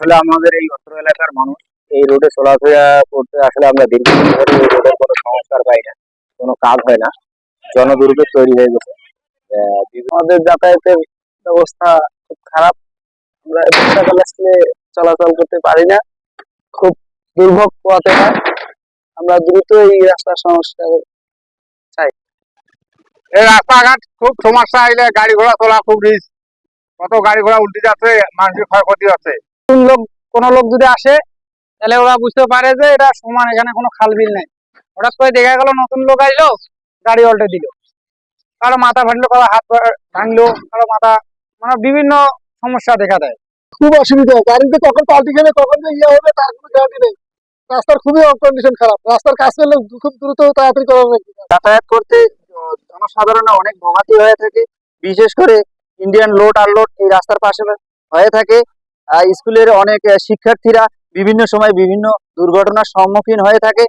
আসলে আমাদের এই অত্র এলাকার মানুষ এই রোডে চলাফেরা করতে আসলে আমরা দীর্ঘদিন ধরে এই রোডের কোনো সংস্কার পাই না, কোনো কাজ হয় না জনদুর্ভোগ তৈরি হয়ে গেছে। আমাদের যাতায়াতের ব্যবস্থা খুব খারাপ। আমরা বর্ষাকালে আসলে চলাচল করতে পারি না, খুব দুর্ভোগ পোয়াতে হয়। আমরা দ্রুত এই রাস্তার সংস্কার এই রাস্তাঘাট খুব সমস্যা আইলে গাড়ি ঘোড়া চলা খুব রিস্ক কত গাড়ি ঘোড়া উল্টে যাচ্ছে, মানুষের ক্ষয়ক্ষতি হচ্ছে। নতুন লোক কোন লোক যদি আসে তাহলে ওরা বুঝতে পারে যে এটা সমান এখানে কোনো খাল বিল নেই। হঠাৎ করে দেখা গেল নতুন লোক আইলো গাড়ি উল্টে দিল। কারও মাথা ফাটলো কারও হাত ভাঙলো কারও মাথা মানে বিভিন্ন সমস্যা দেখা দেয়। খুব অসুবিধা গাড়িতে কখন পাল্টি খেলে কখন যে ইয়ে হবে তার কোনো গ্যারান্টি নেই। রাস্তার খুবই কন্ডিশন খারাপ। রাস্তার কাজ করলে খুব দ্রুত তাড়াতাড়ি করা যাতায়াত করতে জনসাধারণের অনেক ভোগান্তি হয়ে থাকে। বিশেষ করে ইন্ডিয়ান লোড আনলোড এই রাস্তার পাশে হয়ে থাকে। স্কুলের অনেক শিক্ষার্থীরা বিভিন্ন সময় বিভিন্ন দুর্ঘটনার সম্মুখীন হয়ে থাকে।